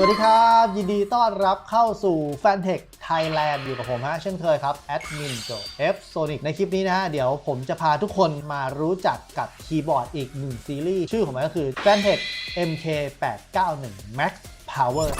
สวัสดีครับ ยินดีต้อนรับเข้าสู่ f a n t e c h Thailand อยู่กับผมฮะเช่นเคยครับแอดมินโจ F Sonic ในคลิปนี้นะฮะ เดี๋ยวผมจะพาทุกคนมารู้จักกับคีย์บอร์ดอีกหนึ่งซีรีส์ ชื่อของมันก็คือ f a n t e c h MK891 Max Power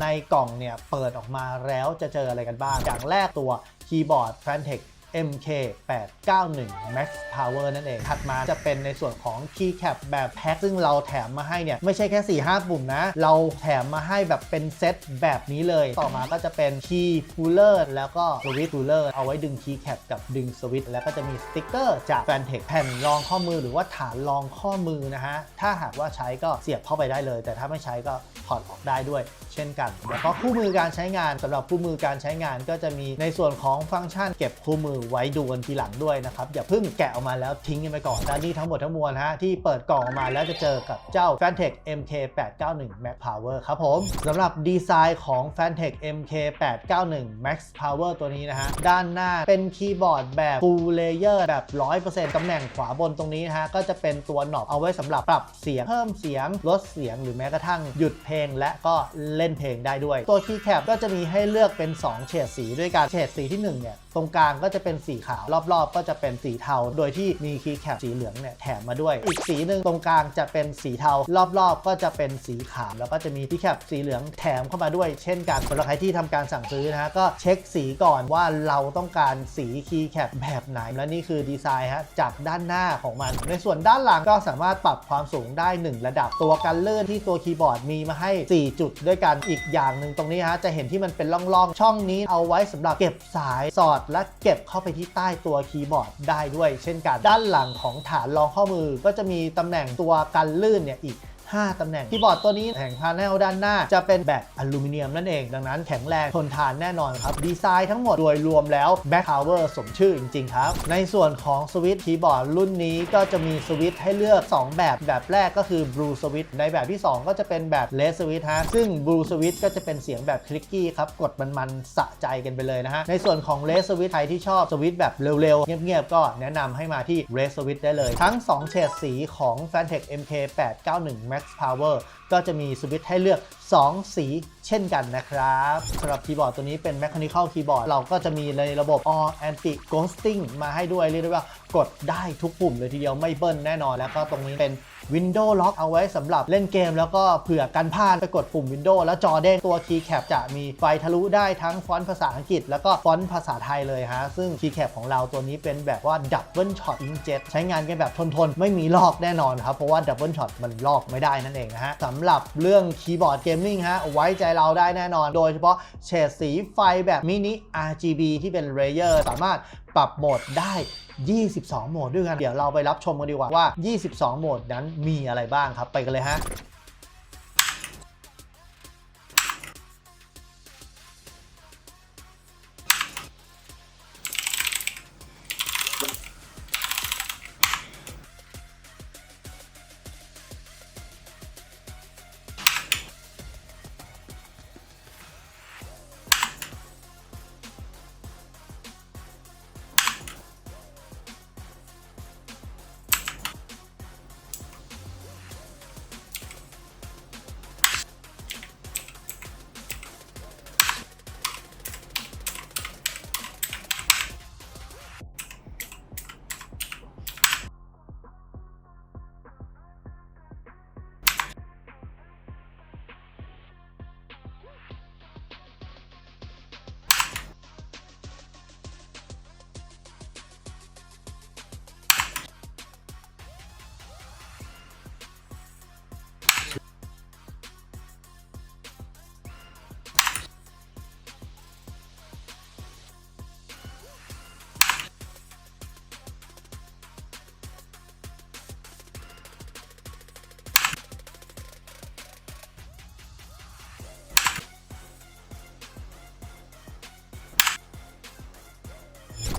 ในกล่องเนี่ย เปิดออกมาแล้วจะเจออะไรกันบ้าง อย่างแรกตัวคีย์บอร์ด f a n t e c h MK891 Max Power นั่นเอง ถัดมาจะเป็นในส่วนของ Keycap แบบแพ็คซึ่งเราแถมมาให้เนี่ย ไม่ใช่แค่ 4-5 ปุ่มนะ เราแถมมาให้แบบเป็นเซตแบบนี้เลย ต่อมาก็จะเป็น Key Puller แล้วก็ Switch Puller เอาไว้ดึง Keycap กับดึง Switch แล้วก็จะมีสติ๊กเกอร์จาก f a n t e c h แผ่นรองข้อมือหรือว่าฐานรองข้อมือนะฮะ ถ้าหากว่าใช้ก็เสียบเข้าไปได้เลย แต่ถ้าไม่ใช้ก็ถอดออกได้ด้วย ช่นกัน แล้วก็คู่มือการใช้งานสำหรับคู่มือการใช้งานก็จะมีในส่วนของฟังก์ชัน เก็บคู่มือไว้ดูกันทีหลังด้วยนะครับอย่าเพิ่งแกะออกมาแล้วทิ้งกันไปก่อนและนี่ทั้งหมดทั้งมวลฮะที่เปิดกล่องออกมาแล้วจะเจอกับเจ้า f a n t e c h MK891 Max Power ครับผมสำหรับดีไซน์ของ f a n t e c h MK891 Max Power ตัวนี้นะฮะด้านหน้าเป็นคีย์บอร์ดแบบ Full Layer แบบ 100%ตำแหน่งขวาบนตรงนี้นะฮะก็จะเป็นตัวหนอบเอาไว้สำหรับปรับเสียงเพิ่มเสียงลดเสียงหรือแม้กระทั่งหยุดเพลงและก็เล่นเพลงได้ด้วย ตัวคีย์แคปก็จะมีให้เลือกเป็น 2 เฉดสีด้วยกันเฉดสีที่1เนี่ยตรงกลางก็จะเป็นสีขาวรอบๆ ก็จะเป็นสีเทา โดยที่มีคีย์แคปสีเหลืองเนี่ยแถมมาด้วย อีกสีหนึ่งตรงกลางจะเป็นสีเทารอบๆ ก็จะเป็นสีขาวแล้วก็จะมีคีย์แคปสีเหลืองแถมเข้ามาด้วย เช่นกันสำหรับใครที่ทำการสั่งซื้อนะฮะก็เช็คสีก่อนว่าเราต้องการสีคีย์แคปแบบไหนและนี่คือดีไซน์ฮะจากด้านหน้าของมัน ในส่วนด้านหลังก็สามารถปรับความสูงได้ 1 ระดับตัวกันลื่นที่ตัวคีย์บอร์ดมีมาให้ 4 จุดด้วยกันอีกอย่างหนึ่งตรงนี้ฮะจะเห็นที่มันเป็นร่องๆ ช่องนี้เอาไว้สำหรับเก็บสายสอด และเก็บเข้าไปที่ใต้ตัวคีย์บอร์ดได้ด้วย เช่นกันด้านหลังของฐานรองข้อมือก็จะมีตำแหน่งตัวกันลื่นเนี่ยอีก 5 ตำแหน่งคีย์บอร์ดตัวนี้แผงพาเนลด้านหน้า จะเป็นแบบอลูมิเนียมนั่นเอง ดังนั้นแข็งแรงทนทานแน่นอนครับ ดีไซน์ทั้งหมดโดยรวมแล้ว Back Power สมชื่อจริง ๆ ครับ ในส่วนของสวิตช์คีย์บอร์ดรุ่นนี้ก็จะมีสวิตช์ให้เลือก 2 แบบ แบบแรกก็คือ Blue Switch ในแบบที่ 2 ก็จะเป็นแบบ Red Switch ฮะซึ่ง Blue Switch ก็จะเป็นเสียงแบบคลิกกี้ครับกดมันๆสะใจกันไปเลยนะฮะในส่วนของ Red Switch ใครที่ชอบสวิตช์แบบเร็วๆเงียบๆก็แนะนำให้มาที่ Red Switch ได้เลย ทั้ง2เฉดสีของ f a n t e c h MK891 Max Power ก็จะมีสวิตช์ให้เลือก 2 สีเช่นกันนะครับสำหรับคีย์บอร์ดตัวนี้เป็น Mechanical Keyboard เราก็จะมีในระบบ All Anti Ghosting มาให้ด้วยเรียกได้ว่ากดได้ทุกปุ่มเลยทีเดียวไม่เบิ้ลแน่นอน แล้วก็ตรงนี้เป็น Window Lock เอาไว้สำหรับเล่นเกม แล้วก็เผื่อกันพลาดไปกดปุ่ม Windows แล้วจอเด้งตัว Keycap จะมีไฟทะลุได้ทั้งฟอนต์ภาษาอังกฤษ แล้วก็ฟอนต์ภาษาไทยเลยฮะ ซึ่ง Keycap ของเราตัวนี้เป็นแบบว่า Double Shot Inkjet ใช้งานกันแบบทนๆ ไม่มีลอกแน่นอนครับ เพราะว่า Double Shot มันลอกไม่ได้นั่นเองนะฮะสำหรับเรื่องคีย์บอร์ดเกมมิ่งฮะไว้ใจเราได้แน่นอน โดยเฉพาะเฉดสีไฟแบบมินิ RGB ที่เป็น Layer สามารถปรับโหมดได้ 22 โหมดด้วยกัน เดี๋ยวเราไปรับชมกันดีกว่าว่า 22 โหมดนั้นมีอะไรบ้างครับ ไปกันเลยฮะ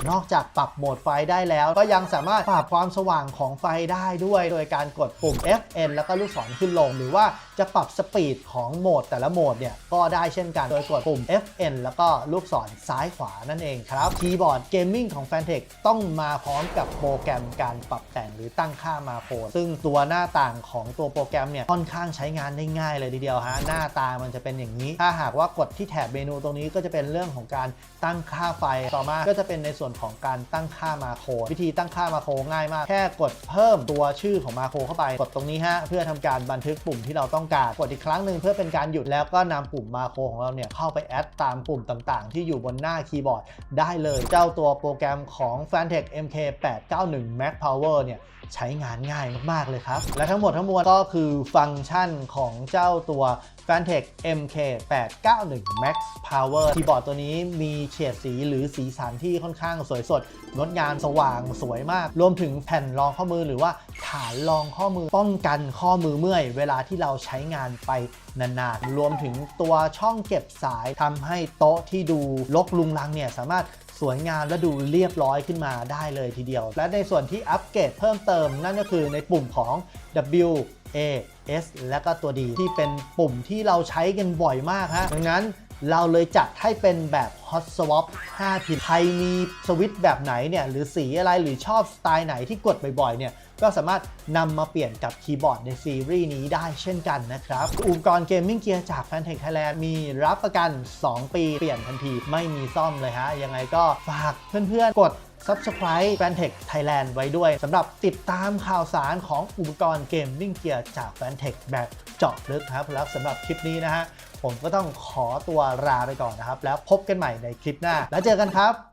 นอกจากปรับโหมดไฟได้แล้ว ก็ยังสามารถปรับความสว่างของไฟได้ด้วย โดยการกดปุ่ม FN แล้วก็ลูกศรขึ้นลงหรือว่า จะปรับสปีดของโหมดแต่ละโหมดเนี่ย ก็ได้เช่นกัน โดยกดปุ่ม FN แล้วก็ลูกศรซ้ายขวานั่นเองครับ คีย์บอร์ดเกมมิ่งของ f a n t e c h ต้องมาพร้อมกับโปรแกรมการปรับแต่งหรือตั้งค่ามาโคซึ่งตัวหน้าต่างของตัวโปรแกรมเนี่ยค่อนข้างใช้งานได้ง่ายเลยทีเดียวฮะหน้าตามันจะเป็นอย่างนี้ ถ้าหากว่ากดที่แถบเมนูตรงนี้ก็จะเป็นเรื่องของการตั้งค่าไฟต่อมาก็จะเป็นในส่วนของการตั้งค่ามาโควิธีตั้งค่ามาโคง่ายมาก แค่กดเพิ่มตัวชื่อของมาโคเข้าไปกดตรงนี้ฮะเพื่อทำการบันทึกปุ่มที่เราต้องการกดอีกครั้งหนึ่งเพื่อเป็นการหยุดแล้วก็นำปุ่มมาโครของเราเนี่ยเข้าไปแอดตามปุ่มต่างๆ ที่อยู่บนหน้าคีย์บอร์ดได้เลยเจ้าตัวโปรแกรมของ f a n t e c h MK891 Max Power เนี่ยใช้งานง่ายมาก ๆ เลยครับ และทั้งหมดทั้งมวลก็คือฟังก์ชันของเจ้าตัว f a n t e c h MK891 Max Power คีย์บอร์ดตัวนี้มีเฉดสีหรือสีสันที่ค่อนข้างสวยสด งดงามสว่างสวยมาก รวมถึงแผ่นรองข้อมือหรือว่าฐานรองข้อมือป้องกันข้อมือเมื่อย เวลาที่เราใช้้งานไปนานๆ รวมถึงตัวช่องเก็บสายทำให้โต๊ะที่ดูลกลุงลังเนี่ยสามารถสวยงามและดูเรียบร้อยขึ้นมาได้เลยทีเดียว และในส่วนที่อัปเกรดเพิ่มเติมนั่นก็คือในปุ่มของ W A S และก็ตัว D ที่เป็นปุ่มที่เราใช้กันบ่อยมากฮะดังนั้น เราเลยจัดให้เป็นแบบ Hot Swap 5พินใครมีสวิตช์แบบไหนเนี่ย หรือสีอะไรหรือชอบสไตล์ไหนที่กดบ่อยๆ เนี่ย ก็สามารถนำมาเปลี่ยนกับคีย์บอร์ดในซีรีส์นี้ได้เช่นกันนะครับ อุปกรณ์เกมมิ่งเกียร์จาก f a n t e c h Thailand มีรับประกัน 2 ปีเปลี่ยนทันทีไม่มีซ่อมเลยฮะ ยังไงก็ฝากเพื่อนๆ กด Subscribe f a n t e c h Thailand ไว้ด้วยสำหรับติดตามข่าวสารของอุปกรณ์เกมมิ่งเกียร์จาก f a n t e c h แบบเจาะลึกครับแล้วสำหรับคลิปนี้นะฮะ ผมก็ต้องขอตัวลาไปก่อนนะครับ แล้วพบกันใหม่ในคลิปหน้า แล้วเจอกันครับ